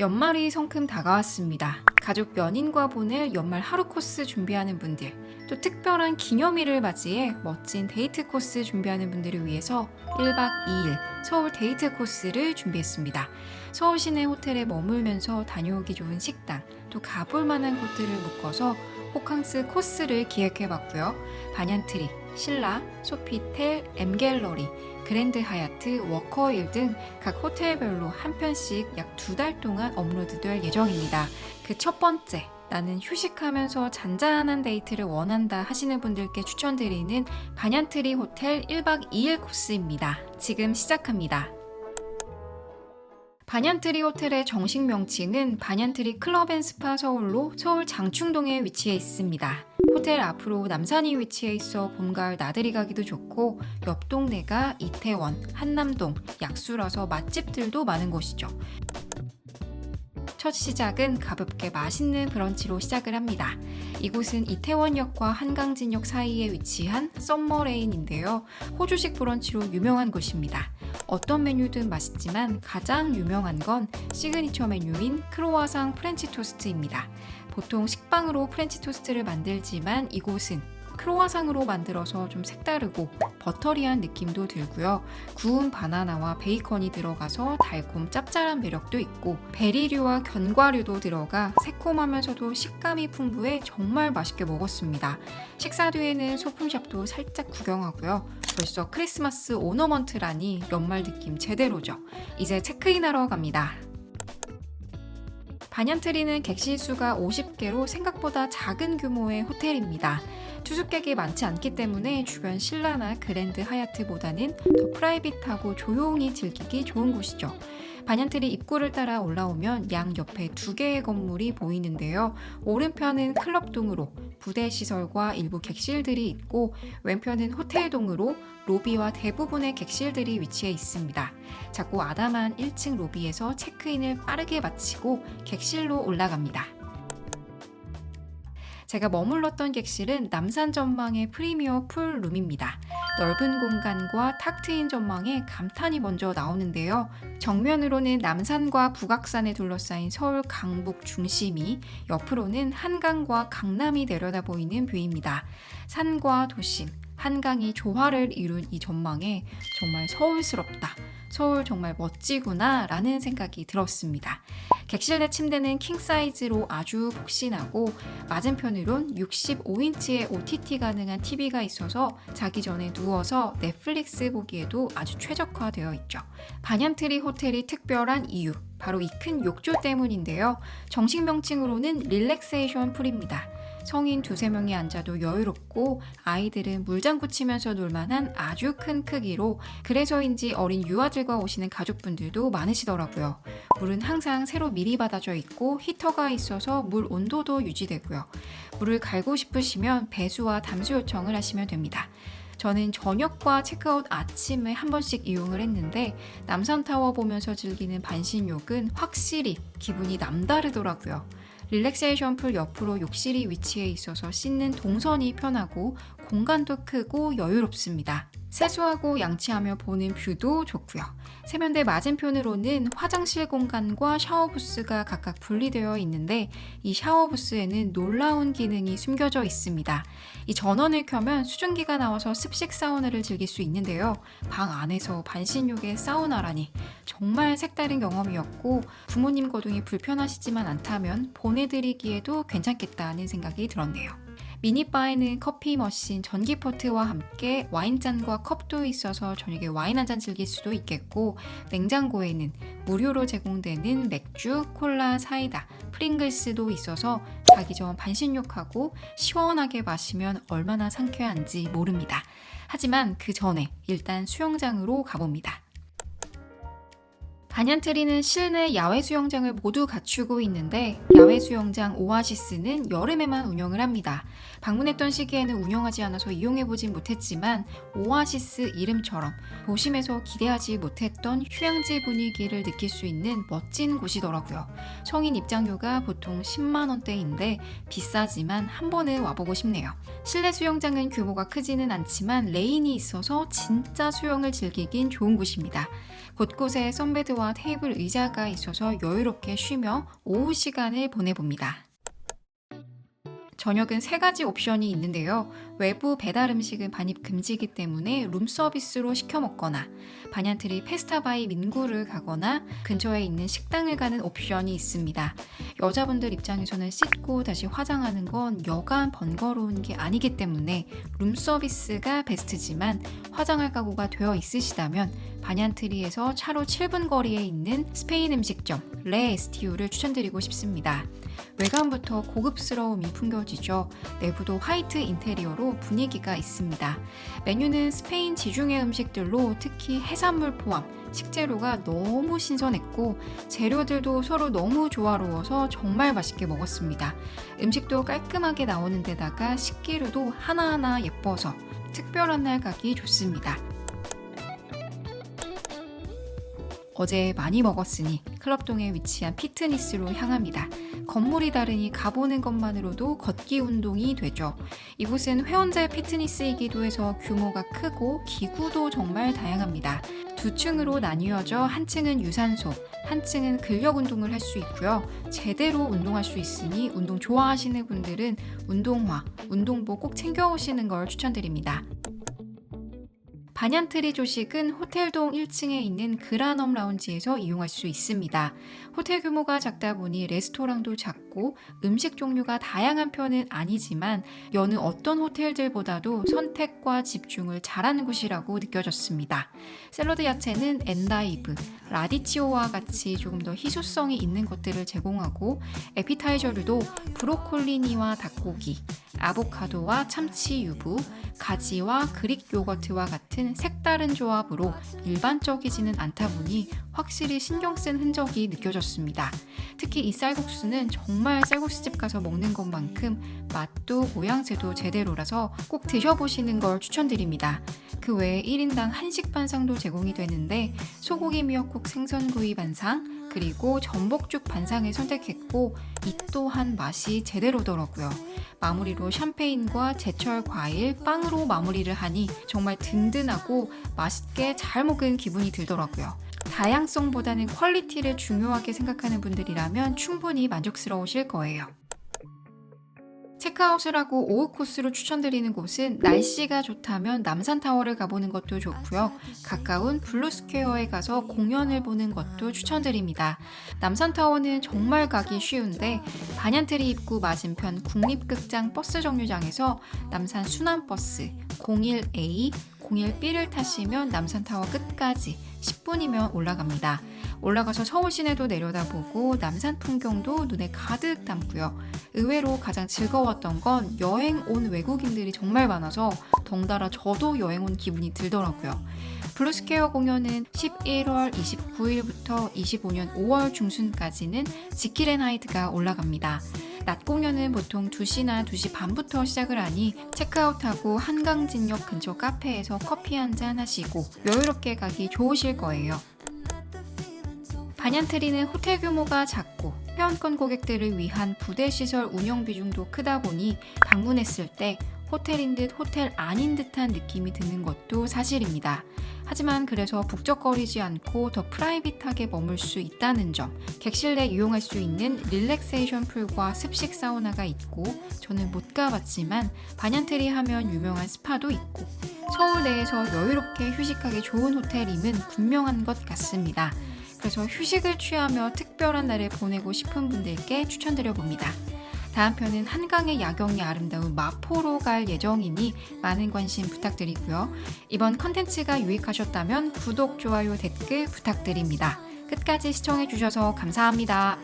연말이 성큼 다가왔습니다. 가족 연인과 보낼 연말 하루 코스 준비하는 분들, 또 특별한 기념일을 맞이해 멋진 데이트 코스 준비하는 분들을 위해서 1박 2일 서울 데이트 코스를 준비했습니다. 서울 시내 호텔에 머물면서 다녀오기 좋은 식당, 또 가볼 만한 곳들을 묶어서 호캉스 코스를 기획해봤고요. 반얀트리, 신라, 소피텔, 엠갤러리, 그랜드 하얏트, 워커힐 등 각 호텔별로 한 편씩 약 두 달 동안 업로드될 예정입니다. 그 첫 번째, 나는 휴식하면서 잔잔한 데이트를 원한다 하시는 분들께 추천드리는 반얀트리 호텔 1박 2일 코스입니다. 지금 시작합니다. 반얀트리 호텔의 정식 명칭은 반얀트리 클럽 앤 스파 서울로 서울 장충동에 위치해 있습니다. 호텔 앞으로 남산이 위치해 있어 봄, 가을 나들이 가기도 좋고 옆 동네가 이태원, 한남동, 약수라서 맛집들도 많은 곳이죠. 첫 시작은 가볍게 맛있는 브런치로 시작을 합니다. 이곳은 이태원역과 한강진역 사이에 위치한 썸머레인인데요. 호주식 브런치로 유명한 곳입니다. 어떤 메뉴든 맛있지만 가장 유명한 건 시그니처 메뉴인 크로와상 프렌치 토스트입니다. 보통 식빵으로 프렌치 토스트를 만들지만 이곳은 크로와상으로 만들어서 좀 색다르고 버터리한 느낌도 들고요. 구운 바나나와 베이컨이 들어가서 달콤 짭짤한 매력도 있고 베리류와 견과류도 들어가 새콤하면서도 식감이 풍부해 정말 맛있게 먹었습니다. 식사 뒤에는 소품샵도 살짝 구경하고요. 벌써 크리스마스 오너먼트라니 연말 느낌 제대로죠. 이제 체크인하러 갑니다. 반얀트리는 객실 수가 50개로 생각보다 작은 규모의 호텔입니다. 투숙객이 많지 않기 때문에 주변 신라나 그랜드 하얏트보다는 더 프라이빗하고 조용히 즐기기 좋은 곳이죠. 반얀트리 입구를 따라 올라오면 양 옆에 두 개의 건물이 보이는데요. 오른편은 클럽동으로 부대 시설과 일부 객실들이 있고 왼편은 호텔동으로 로비와 대부분의 객실들이 위치해 있습니다. 작고 아담한 1층 로비에서 체크인을 빠르게 마치고 객실로 올라갑니다. 제가 머물렀던 객실은 남산 전망의 프리미어 풀 룸입니다. 넓은 공간과 탁 트인 전망에 감탄이 먼저 나오는데요. 정면으로는 남산과 북악산에 둘러싸인 서울 강북 중심이, 옆으로는 한강과 강남이 내려다 보이는 뷰입니다. 산과 도심, 한강이 조화를 이룬 이 전망에 정말 서울스럽다. 서울 정말 멋지구나 라는 생각이 들었습니다. 객실 내 침대는 킹 사이즈로 아주 폭신하고 맞은편으론 65인치의 OTT 가능한 TV가 있어서 자기 전에 누워서 넷플릭스 보기에도 아주 최적화되어 있죠. 반얀트리 호텔이 특별한 이유 바로 이 큰 욕조 때문인데요. 정식 명칭으로는 릴렉세이션 풀입니다. 성인 두세 명이 앉아도 여유롭고 아이들은 물장구 치면서 놀만한 아주 큰 크기로 그래서인지 어린 유아들과 오시는 가족분들도 많으시더라고요. 물은 항상 새로 미리 받아져 있고 히터가 있어서 물 온도도 유지되고요. 물을 갈고 싶으시면 배수와 담수 요청을 하시면 됩니다. 저는 저녁과 체크아웃 아침에 한 번씩 이용을 했는데 남산타워 보면서 즐기는 반신욕은 확실히 기분이 남다르더라고요. 릴렉세이션 풀 옆으로 욕실이 위치해 있어서 씻는 동선이 편하고 공간도 크고 여유롭습니다. 세수하고 양치하며 보는 뷰도 좋고요. 세면대 맞은편으로는 화장실 공간과 샤워 부스가 각각 분리되어 있는데 이 샤워 부스에는 놀라운 기능이 숨겨져 있습니다. 이 전원을 켜면 수증기가 나와서 습식 사우나를 즐길 수 있는데요. 방 안에서 반신욕의 사우나라니 정말 색다른 경험이었고 부모님 거동이 불편하시지만 않다면 보내드리기에도 괜찮겠다는 생각이 들었네요. 미니바에는 커피 머신, 전기 포트와 함께 와인잔과 컵도 있어서 저녁에 와인 한 잔 즐길 수도 있겠고 냉장고에는 무료로 제공되는 맥주, 콜라, 사이다, 프링글스도 있어서 자기 전 반신욕하고 시원하게 마시면 얼마나 상쾌한지 모릅니다. 하지만 그 전에 일단 수영장으로 가봅니다. 반얀트리는 실내 야외 수영장을 모두 갖추고 있는데 야외 수영장 오아시스는 여름에만 운영을 합니다. 방문했던 시기에는 운영하지 않아서 이용해보진 못했지만 오아시스 이름처럼 도심에서 기대하지 못했던 휴양지 분위기를 느낄 수 있는 멋진 곳이더라고요. 성인 입장료가 보통 10만원대인데 비싸지만 한 번은 와보고 싶네요. 실내 수영장은 규모가 크지는 않지만 레인이 있어서 진짜 수영을 즐기긴 좋은 곳입니다. 곳곳에 선베드와 테이블 의자가 있어서 여유롭게 쉬며 오후 시간을 보내봅니다. 저녁은 세 가지 옵션이 있는데요. 외부 배달 음식은 반입 금지이기 때문에 룸 서비스로 시켜 먹거나 반얀트리 페스타바이 민구를 가거나 근처에 있는 식당을 가는 옵션이 있습니다. 여자분들 입장에서는 씻고 다시 화장하는 건 여간 번거로운 게 아니기 때문에 룸 서비스가 베스트지만 화장할 각오가 되어 있으시다면 반얀트리에서 차로 7분 거리에 있는 스페인 음식점 레 에스티우를 추천드리고 싶습니다. 외관부터 고급스러움이 풍겨 지죠. 내부도 화이트 인테리어로 분위기가 있습니다. 메뉴는 스페인 지중해 음식들로 특히 해산물 포함 식재료가 너무 신선했고 재료들도 서로 너무 조화로워서 정말 맛있게 먹었습니다. 음식도 깔끔하게 나오는 데다가 식기류도 하나하나 예뻐서 특별한 날 가기 좋습니다. 어제 많이 먹었으니 클럽동에 위치한 피트니스로 향합니다. 건물이 다르니 가보는 것만으로도 걷기 운동이 되죠. 이곳은 회원제 피트니스이기도 해서 규모가 크고 기구도 정말 다양합니다. 두 층으로 나뉘어져 한 층은 유산소, 한 층은 근력 운동을 할 수 있고요. 제대로 운동할 수 있으니 운동 좋아하시는 분들은 운동화, 운동복 꼭 챙겨오시는 걸 추천드립니다. 반얀트리 조식은 호텔동 1층에 있는 그라넘 라운지에서 이용할 수 있습니다. 호텔 규모가 작다 보니 레스토랑도 작고 음식 종류가 다양한 편은 아니지만 여느 어떤 호텔들보다도 선택과 집중을 잘하는 곳이라고 느껴졌습니다. 샐러드 야채는 엔다이브, 라디치오와 같이 조금 더 희소성이 있는 것들을 제공하고 에피타이저류도 브로콜리니와 닭고기, 아보카도와 참치 유부, 가지와 그릭 요거트와 같은 색다른 조합으로 일반적이지는 않다 보니 확실히 신경 쓴 흔적이 느껴졌습니다. 특히 이 쌀국수는 정말 쌀국수집 가서 먹는 것만큼 맛도 모양새도 제대로라서 꼭 드셔보시는 걸 추천드립니다. 그 외에 1인당 한식 반상도 제공이 되는데 소고기 미역국 생선구이 반상 그리고 전복죽 반상을 선택했고 이 또한 맛이 제대로더라고요. 마무리로 샴페인과 제철 과일, 빵으로 마무리를 하니 정말 든든하고 맛있게 잘 먹은 기분이 들더라고요. 다양성보다는 퀄리티를 중요하게 생각하는 분들이라면 충분히 만족스러우실 거예요. 체크아웃을 하고 오후 코스로 추천드리는 곳은 날씨가 좋다면 남산타워를 가보는 것도 좋고요. 가까운 블루스퀘어에 가서 공연을 보는 것도 추천드립니다. 남산타워는 정말 가기 쉬운데 반얀트리 입구 맞은편 국립극장 버스 정류장에서 남산 순환버스 01A, 01B를 타시면 남산타워 끝까지 10분이면 올라갑니다. 올라가서 서울 시내도 내려다보고 남산 풍경도 눈에 가득 담고요. 의외로 가장 즐거웠던 건 여행 온 외국인들이 정말 많아서 덩달아 저도 여행 온 기분이 들더라고요. 블루스퀘어 공연은 11월 29일부터 25년 5월 중순까지는 지킬앤하이드가 올라갑니다. 낮 공연은 보통 2시나 2시 반부터 시작을 하니 체크아웃하고 한강진역 근처 카페에서 커피 한 잔 하시고 여유롭게 가기 좋으실 거예요. 반얀트리는 호텔 규모가 작고 회원권 고객들을 위한 부대 시설 운영 비중도 크다 보니 방문했을 때 호텔인 듯 호텔 아닌 듯한 느낌이 드는 것도 사실입니다. 하지만 그래서 북적거리지 않고 더 프라이빗하게 머물 수 있다는 점, 객실 내 이용할 수 있는 릴렉세이션 풀과 습식 사우나가 있고 저는 못 가봤지만 반얀트리 하면 유명한 스파도 있고 서울 내에서 여유롭게 휴식하기 좋은 호텔임은 분명한 것 같습니다. 그래서 휴식을 취하며 특별한 날을 보내고 싶은 분들께 추천드려 봅니다. 다음 편은 한강의 야경이 아름다운 마포로 갈 예정이니 많은 관심 부탁드리고요. 이번 컨텐츠가 유익하셨다면 구독, 좋아요, 댓글 부탁드립니다. 끝까지 시청해주셔서 감사합니다.